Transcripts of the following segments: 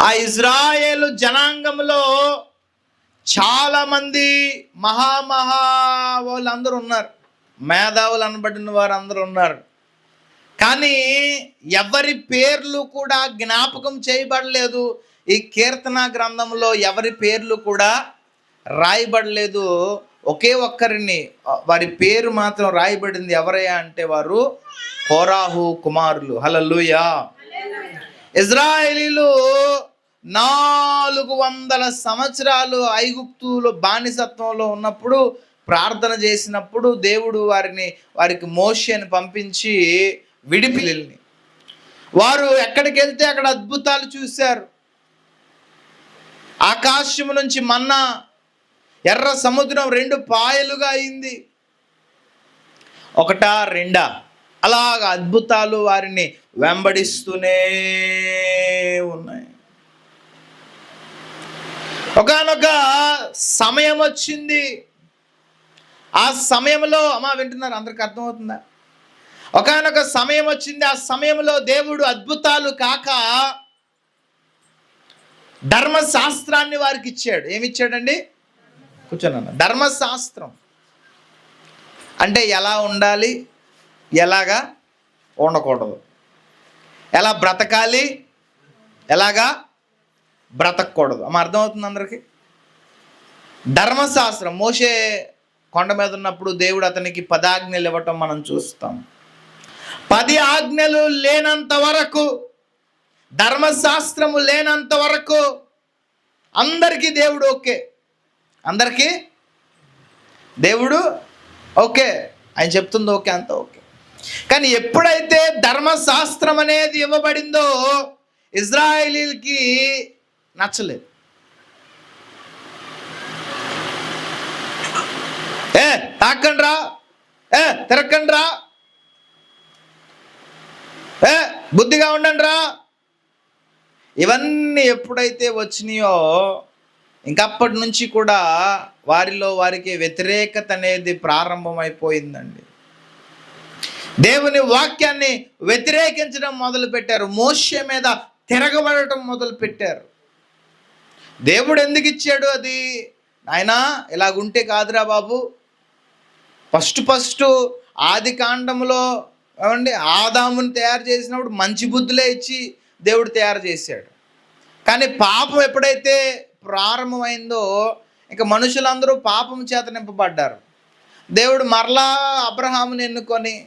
ఆ ఇజ్రాయేలు జనాంగంలో చాలా మంది మహామహా వాళ్ళందరూ ఉన్నారు. మేధావులు అనబడిన వారు అందరూ ఉన్నారు. కానీ ఎవరి పేర్లు కూడా జ్ఞాపకం చేయబడలేదు. ఈ కీర్తన గ్రంథంలో ఎవరి పేర్లు కూడా రాయబడలేదు. ఒకే ఒక్కరిని వారి పేరు మాత్రం రాయబడింది ఎవరయ్యా అంటే వారు కోరాహు కుమారులు. హలలుయా ఇజ్రాయేలీలు నాలుగు వందల సంవత్సరాలు ఐగుప్తులో బానిసత్వంలో ఉన్నప్పుడు ప్రార్థన చేసినప్పుడు దేవుడు వారిని వారికి మోషని పంపించి విడిపిల్లిని వారు ఎక్కడికి వెళ్తే అక్కడ అద్భుతాలు చూశారు. ఆకాశము నుంచి మన్నా ఎర్ర సముద్రం రెండు పాయలుగా అయింది. ఒకటా రెండా? అలాగ అద్భుతాలు వారిని వెంబడిస్తూనే ఉన్నాయి. ఒకనొక సమయం వచ్చింది. ఆ సమయంలో అమ్మా వింటున్నారు అందరికి అర్థమవుతుందా? ఒకనొక సమయం వచ్చింది. ఆ సమయంలో దేవుడు అద్భుతాలు కాక ధర్మశాస్త్రాన్ని వారికి ఇచ్చాడు. ఏమిచ్చాడండి? కూర్చోనన్న ధర్మశాస్త్రం. అంటే ఎలా ఉండాలి? ఎలాగా ఉండకూడదు? ఎలా బ్రతకాలి? ఎలాగా బ్రతకూడదు. అమ్మ అర్థమవుతుంది అందరికీ? ధర్మశాస్త్రం. మోసే కొండ మీద ఉన్నప్పుడు దేవుడు అతనికి పదాజ్ఞలు ఇవ్వటం మనం చూస్తాం. పది ఆజ్ఞలు లేనంత వరకు ధర్మశాస్త్రము లేనంత వరకు అందరికీ దేవుడు ఓకే. అందరికీ దేవుడు ఓకే. ఆయన చెప్తుంది ఓకే అంత ఓకే. కానీ ఎప్పుడైతే ధర్మశాస్త్రం అనేది ఇవ్వబడిందో ఇజ్రాయిలీలకి నచ్చలేదు. ఏ తాకండి రా ఏ తిరక్కండి రా ఏ బుద్ధిగా ఉండండి రా ఇవన్నీ ఎప్పుడైతే వచ్చినాయో ఇంకప్పటి నుంచి కూడా వారిలో వారికి వ్యతిరేకత అనేది ప్రారంభమైపోయిందండి. దేవుని వాక్యాన్ని వ్యతిరేకించడం మొదలు పెట్టారు మీద తిరగబడటం మొదలు పెట్టారు దేవుడు ఎందుకు ఇచ్చాడు అది? ఆయన ఇలాగుంటే కాదురా బాబు. ఫస్ట్ ఫస్ట్ ఆది కాండంలో ఏమండి ఆదాముని తయారు చేసినప్పుడు మంచి బుద్ధులే ఇచ్చి దేవుడు తయారు చేశాడు. కానీ పాపం ఎప్పుడైతే ప్రారంభమైందో ఇంకా మనుషులందరూ పాపం చేత నింపబడ్డారు. దేవుడు మరలా అబ్రహాముని ఎన్నుకొని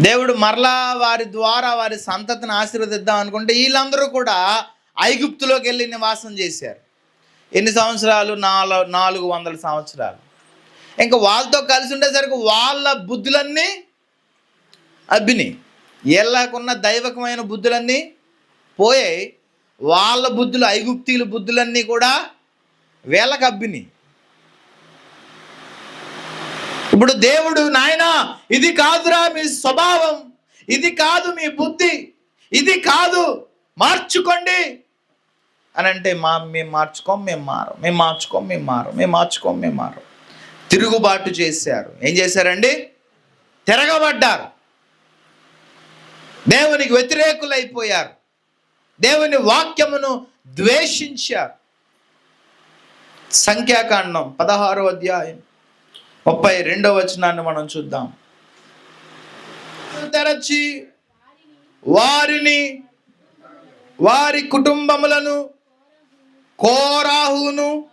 దేవుడు మరలా వారి ద్వారా వారి సంతతిని ఆశీర్వదిద్దాం అనుకుంటే వీళ్ళందరూ కూడా ఐగుప్తులోకి వెళ్ళి నివాసం చేశారు. ఎన్ని సంవత్సరాలు? నాలుగు నాలుగు వందల సంవత్సరాలు. ఇంకా వాళ్ళతో కలిసి ఉండేసరికి వాళ్ళ బుద్ధులన్నీ అబ్బిని వీళ్ళకున్న దైవకమైన బుద్ధులన్నీ పోయాయి. వాళ్ళ బుద్ధులు ఐగుప్తీల బుద్ధులన్నీ కూడా వీళ్ళకి అబ్బిని. ఇప్పుడు దేవుడు నాయనా ఇది కాదురా మీ స్వభావం ఇది కాదు మీ బుద్ధి ఇది కాదు మార్చుకోండి అని అంటే మా మేము మార్చుకోం మేము మారం. మేము మార్చుకోం మేము మారం. మేము మార్చుకోం మేము మారం. తిరుగుబాటు చేశారు. ఏం చేశారండి? తిరగబడ్డారు. దేవునికి వ్యతిరేకులైపోయారు. దేవుని వాక్యమును ద్వేషించారు. సంఖ్యాకాండం పదహారో అధ్యాయం ముప్పై రెండవ వచనాన్ని మనం చూద్దాం. తెరచి వారిని వారి కుటుంబములను కోరాహును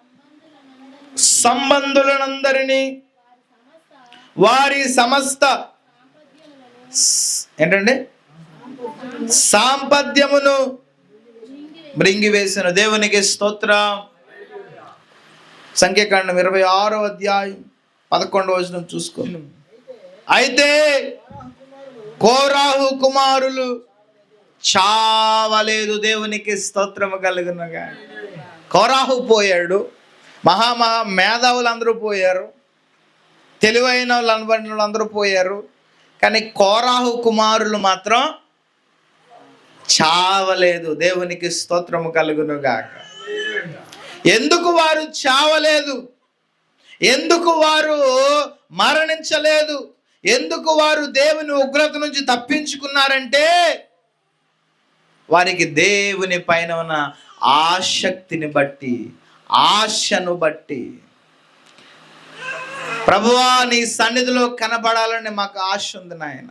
సంబంధులనందరినీ వారి సమస్త ఏంటండి? సాంపద్యమును మృంగివేసిన. దేవునికి స్తోత్రం. సంఖ్యాకాండం ఇరవై ఆరో అధ్యాయం పదకొండవ వచనం చూసుకున్నాం అయితే కోరాహు కుమారులు చావలేదు. దేవునికి స్తోత్రము కలుగునగా కోరాహు పోయాడు. మహామహా మేధావులు అందరూ పోయారు. తెలివైన వాళ్ళు అనబడిన వాళ్ళు అందరూ పోయారు. కానీ కోరాహు కుమారులు మాత్రం చావలేదు. దేవునికి స్తోత్రము కలుగునుగాక. ఎందుకు వారు చావలేదు? ఎందుకు వారు మరణించలేదు? ఎందుకు వారు దేవుని ఉగ్రత నుంచి తప్పించుకున్నారంటే వారికి దేవుని పైన ఉన్న ఆసక్తిని బట్టి ఆశను బట్టి. ప్రభువా నీ సన్నిధిలో కనబడాలని మాకు ఆశ ఉంది నాయన.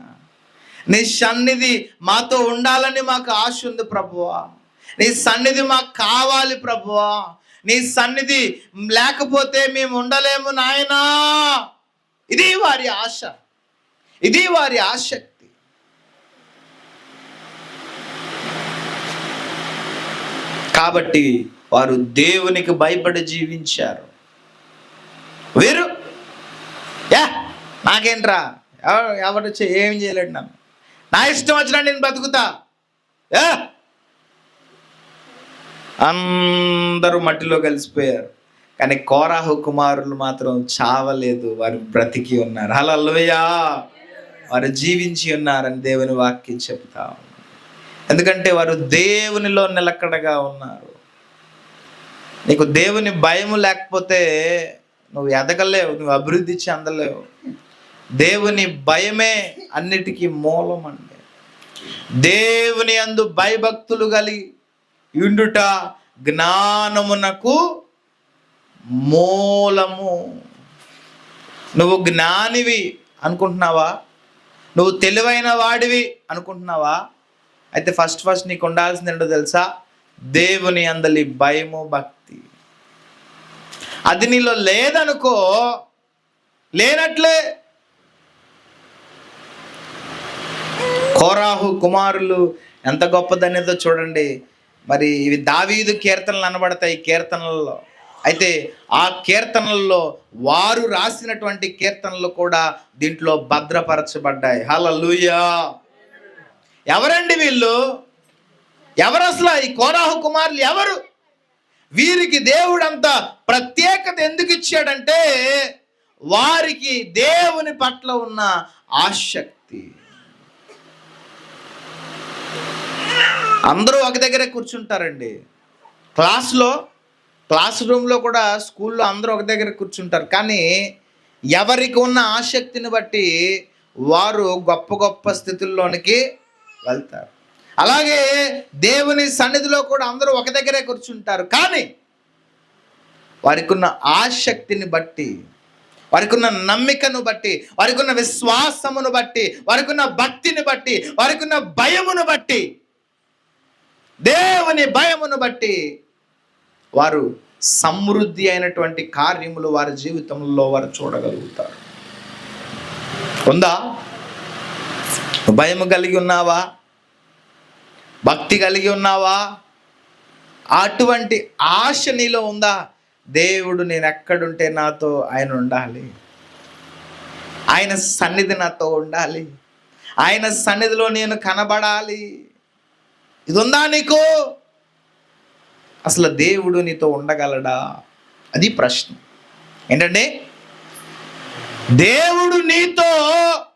నీ సన్నిధి మాతో ఉండాలని మాకు ఆశ ఉంది ప్రభువా. నీ సన్నిధి మాకు కావాలి ప్రభువా. నీ సన్నిధి లేకపోతే మేము ఉండలేము నాయనా. ఇది వారి ఆశ. ఇది వారి ఆసక్తి కాబట్టి వారు దేవునికి భయపడి జీవించారు. వీరు? యా నాకేంట్రా? ఎవరు వచ్చి ఏం చేయలేడు నన్ను? నా ఇష్టం వచ్చినా నేను బతుకుతా యా. అందరూ మట్టిలో కలిసిపోయారు. కానీ కోరాహు కుమారులు మాత్రం చావలేదు. వారు బ్రతికి ఉన్నారు. అలా వారు జీవించి ఉన్నారని దేవుని వాక్యం చెప్తా ఎందుకంటే వారు దేవునిలో నిలకడగా ఉన్నారు. నీకు దేవుని భయం లేకపోతే నువ్వు ఎదగలేవు నువ్వు అభివృద్ధి చెందలేవు. దేవుని భయమే అన్నిటికీ మూలం అండి. దేవుని అందు భయభక్తులు కలిగి ఉండుట జ్ఞానమునకు మూలము. నువ్వు జ్ఞానివి అనుకుంటున్నావా? నువ్వు తెలివైన వాడివి అనుకుంటున్నావా? అయితే ఫస్ట్ ఫస్ట్ నీకు ఉండాల్సింది ఏంటో తెలుసా? దేవుని అందలి భయము భక్తి. అది నీలో లేదనుకో లేనట్లే. కోరాహు కుమారులు ఎంత గొప్పదనేదో చూడండి. మరి ఇవి దావీదు కీర్తనలు అనబడతాయి కీర్తనలలో. అయితే ఆ కీర్తనల్లో వారు రాసినటువంటి కీర్తనలు కూడా దీంట్లో భద్రపరచబడ్డాయి. హల్లెలూయా! ఎవరండి వీళ్ళు? ఎవరు అసలు ఈ కోరాహు కుమారులు ఎవరు? వీరికి దేవుడంత ప్రత్యేకత ఎందుకు ఇచ్చాడంటే వారికి దేవుని పట్ల ఉన్న ఆసక్తి. అందరూ ఒక దగ్గరే కూర్చుంటారండి. క్లాస్లో క్లాస్ రూమ్లో కూడా స్కూల్లో అందరూ ఒక దగ్గర కూర్చుంటారు. కానీ ఎవరికి ఉన్న ఆసక్తిని బట్టి వారు గొప్ప గొప్ప స్థితుల్లోనికి వెళ్తారు. అలాగే దేవుని సన్నిధిలో కూడా అందరూ ఒక దగ్గరే కూర్చుంటారు. కానీ వారికి ఉన్న ఆసక్తిని బట్టి వారికి ఉన్న నమ్మికను బట్టి వారికి ఉన్న విశ్వాసమును బట్టి వారికి ఉన్న భక్తిని బట్టి వారికి ఉన్న భయమును బట్టి దేవుని భయమును బట్టి వారు సమృద్ధి అయినటువంటి కార్యములు వారి జీవితంలో వారు చూడగలుగుతారు. ఉందా? భయము కలిగి ఉన్నావా? భక్తి కలిగి ఉన్నావా? అటువంటి ఆశ నీలో ఉందా? దేవుడు నేను ఎక్కడుంటే నాతో ఆయన ఉండాలి. ఆయన సన్నిధి నాతో ఉండాలి. ఆయన సన్నిధిలో నేను కనబడాలి. ఇది ఉందా నీకు? అసలు దేవుడు నీతో ఉండగలడా? అది ప్రశ్న. ఏంటంటే దేవుడు నీతో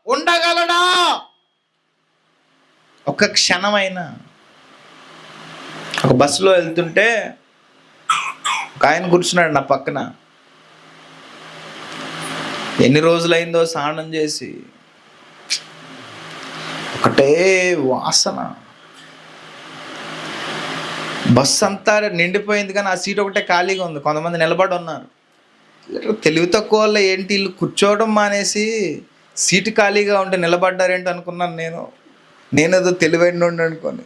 ఉండగలడా? ఒక క్షణమైనా ఒక బస్సులో వెళ్తుంటే ఒక ఆయన కూర్చున్నాడు నా పక్కన. ఎన్ని రోజులైందో స్నానం చేసి ఒకటే వాసన. బస్ అంతా నిండిపోయింది కానీ ఆ సీట్ ఒకటే ఖాళీగా ఉంది. కొంతమంది నిలబడి ఉన్నారు. తెలివి తక్కువ వల్ల ఏంటి? వీళ్ళు కూర్చోవడం మానేసి సీటు ఖాళీగా ఉంటే నిలబడ్డారేంటి అనుకున్నాను నేను. నేనేదో తెలివైన అనుకోని.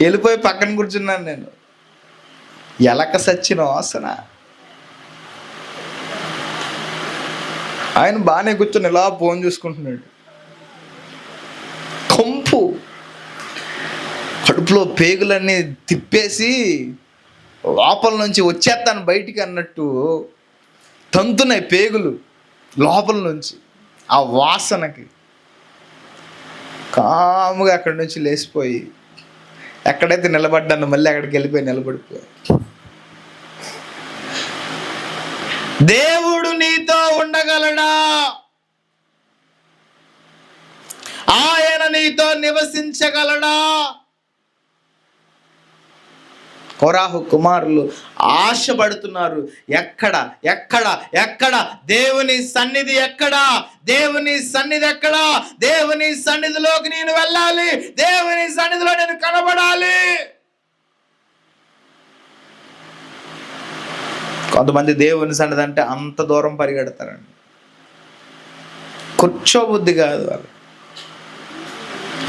వెళ్ళిపోయి పక్కన కూర్చున్నాను నేను. ఎలక సచ్చిన వాసన. ఆయన బాగానే కూర్చొని ఇలా ఫోన్ చూసుకుంటున్నాడు. కంపు. కడుపులో పేగులన్నీ తిప్పేసి లోపల నుంచి వచ్చేస్తాను బయటికి అన్నట్టు తంతున్నాయి పేగులు లోపల నుంచి ఆ వాసనకి. కాముగా అక్కడి నుంచి లేచిపోయి ఎక్కడైతే నిలబడ్డాను మళ్ళీ అక్కడికి వెళ్ళిపోయి నిలబడిపోయి. దేవుడు నీతో ఉండగలడా? ఆయన నీతో నివసించగలడా? కోరాహు కుమారులు ఆశపడుతున్నారు. ఎక్కడ? ఎక్కడ? ఎక్కడ? దేవుని సన్నిధి ఎక్కడ? దేవుని సన్నిధి ఎక్కడ? దేవుని సన్నిధిలోకి నేను వెళ్ళాలి. దేవుని సన్నిధిలో నేను కనబడాలి. కొంతమంది దేవుని సన్నిధి అంటే అంత దూరం పరిగెడతారండి. కూర్చోబుద్ధి కాదు వాళ్ళు.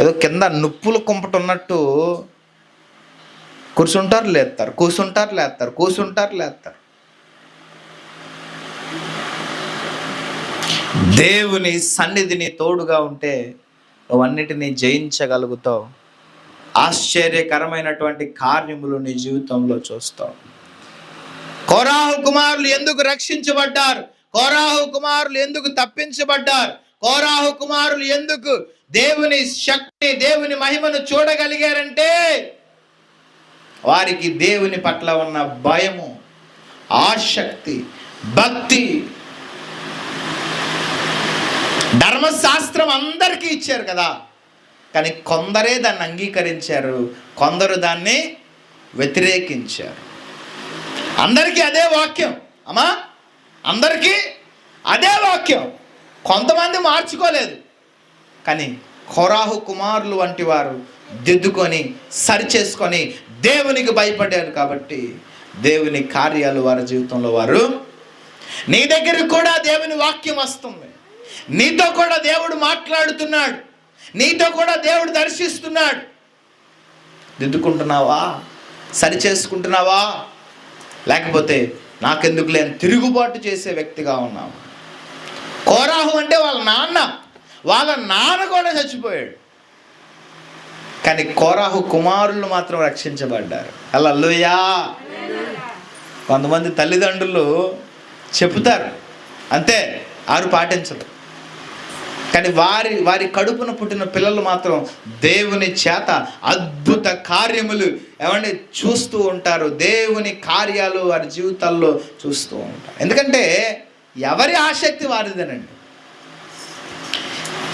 ఏదో కింద నుప్పులు కుంపటున్నట్టు కూర్చుంటారు లేస్తారు కూర్చుంటారు లేస్తారు కూర్చుంటారు లేస్తారు దేవుని సన్నిధిని తోడుగా ఉంటే అవన్నిటినీ జయించగలుగుతావు. ఆశ్చర్యకరమైనటువంటి కార్యములు నీ జీవితంలో చూస్తావు. కోరాహు కుమారులు ఎందుకు రక్షించబడ్డారు? కోరాహు కుమారులు ఎందుకు తప్పించబడ్డారు? కోరాహు కుమారులు ఎందుకు దేవుని శక్తి దేవుని మహిమను చూడగలిగారంటే వారికి దేవుని పట్ల ఉన్న భయము ఆసక్తి భక్తి. ధర్మశాస్త్రం అందరికీ ఇచ్చారు కదా. కానీ కొందరే దాన్ని అంగీకరించారు. కొందరు దాన్ని వ్యతిరేకించారు. అందరికీ అదే వాక్యం. అమ్మా అందరికీ అదే వాక్యం. కొంతమంది మార్చుకోలేదు. కానీ ఖొరాహు కుమారులు వంటి వారు దిద్దుకొని సరిచేసుకొని దేవునికి భయపడ్డారు కాబట్టి దేవుని కార్యాలు వారి జీవితంలో వారు నీ దగ్గరికి కూడా దేవుని వాక్యం వస్తుంది. నీతో కూడా దేవుడు మాట్లాడుతున్నాడు. నీతో కూడా దేవుడు దర్శిస్తున్నాడు. దిద్దుకుంటున్నావా? సరి చేసుకుంటున్నావా? లేకపోతే నాకెందుకు లేని తిరుగుబాటు చేసే వ్యక్తిగా ఉన్నావు? కోరాహు అంటే వాళ్ళ నాన్న. వాళ్ళ నాన్న కూడా చచ్చిపోయాడు. కానీ కోరాహు కుమారులు మాత్రం రక్షించబడ్డారు. అలా అల్లయ్యా కొంతమంది తల్లిదండ్రులు చెబుతారు. అంతే ఆరు పాటించదు. కానీ వారి వారి కడుపున పుట్టిన పిల్లలు మాత్రం దేవుని చేత అద్భుత కార్యములు ఏమండి? చూస్తూ ఉంటారు. దేవుని కార్యాలు వారి జీవితాల్లో చూస్తూ ఉంటారు. ఎందుకంటే ఎవరి ఆసక్తి వారిదేనండి.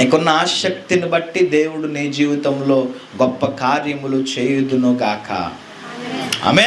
నీకున్న ఆసక్తిని బట్టి దేవుడు నీ జీవితంలో గొప్ప కార్యములు చేయుదును గాక ఆమె